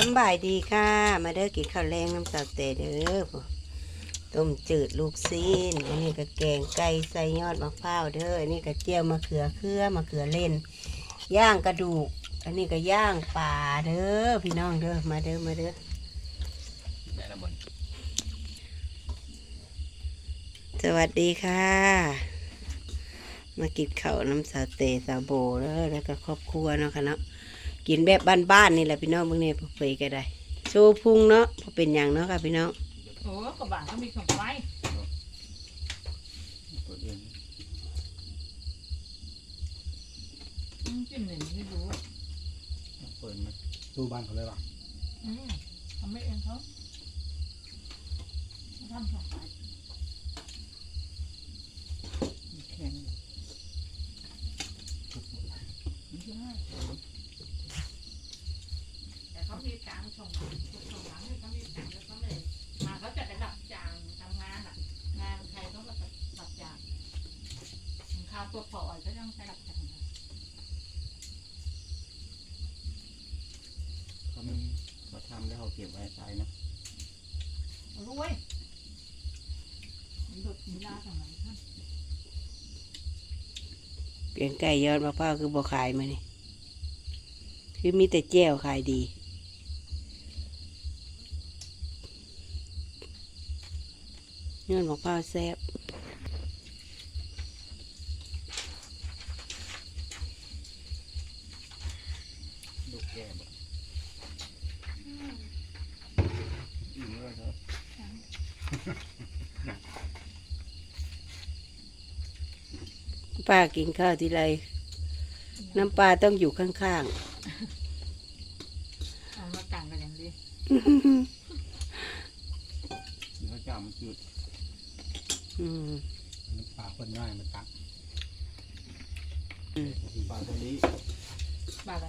สำบายดีค่ะ มาเด้อกินข้าวแรงน้ำสาวเตเด้อผู้ต้มจืดลูกซีนอันนี้ก็แกงไก่ใส่ยอดมะพร้าวเด้ออันนี้ก็เจียวมะเขือเครือมะเขือเล่น ย่างกระดูก อันนี้ก็ย่างปลาเด้อพี่น้องเด้อมาเด้อมาเด้อได้ละบนสวัสดีค่ะ มากินข้าวน้ำสาวเตสาวโบเด้อแล้วก็ครอบครัวเนาะค่ะเนาะ กินแบบบ้านๆนี่แหละพี่น้องเมื่อนี้พอไปก็ได้โชว์พุงเนาะพอเป็นอย่างเนาะค่ะพี่น้องโอ้กระบะเขามีของไฟเปิดเองอืมจิ้มหนึ่งไม่รู้เปิดมาดูบ้านเขาเลยว่ะอืมทำไม่เองเขาเขาทำของไฟแข็งไม่ใช่แต่ เขามีการส่งหลังส่งหลังเนี่ยเขามีการแล้วเขาเลยมาเขาจะระดับจางทำงานอะ งานใครเขาระดับจางข้าวตัวปล่อยก็ต้องระดับจางนะเขาไม่เขาทำแล้วเขาเก็บไว้ใช้นะรวยมันหลุดมีลาทางไหนท่านเปลี่ยนไก่ยอดมะพร้าวคือบ่ขายมานี่คือมีแต่แจ้วขายดี ยอดมะพร้าวแซ่บลูกแก่แบบอิ่มเลยครับป้ากินข้าวทีไรน้ำปลาต้องอยู่ข้างเอามาต่างกันอย่างดีเนื้อจามันจืดๆ อืมปลาคนง่ายมันตักปลาทะเลบ้ปลาอะไร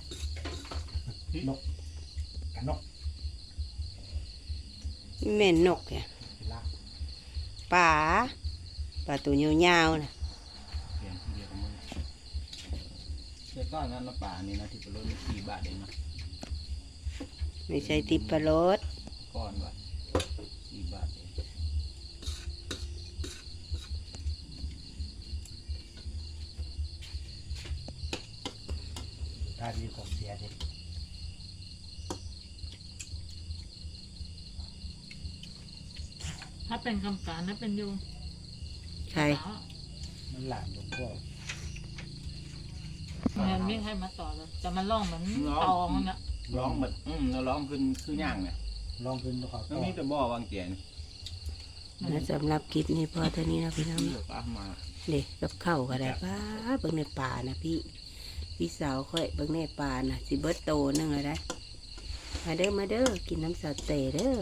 นกกันนกแม่นนกเนี่ยป่าป่าตัวยาวๆนะเปลี่ก้อนนั้นละป่านี่นะที่เป็นรถมีสี่บาทเองนะไม่ใช่ติปปลาโรสก้อนวะสี่บาทเอง ได้มีของเสียดิถ้าเป็นคำการถ้าเป็นยูใช่มันหลานหลวงพ่อเงินไม่ให้มาต่อเลยจะมาล่องเหมือนตองนั่นนะร้องแบบอืมแล้วร้องขึ้นคือย่างเนี่ยลองขึ้นตัวเขาแล้วก็มีแต่บ่อวางเตียนและสำหรับคลิปนี้พอเท่านี้นะพี่น้องเดี๋ยวป้ามา เด็กกับข้าวก็ได้ป้าเบิ่งในป่านะพี่ พี่สาวค่อยเบิ้งในป่านะสิเบิร์ตโตนึงเลยไรมาเด้อมาเด้อกินน้ำสาเตเด้อ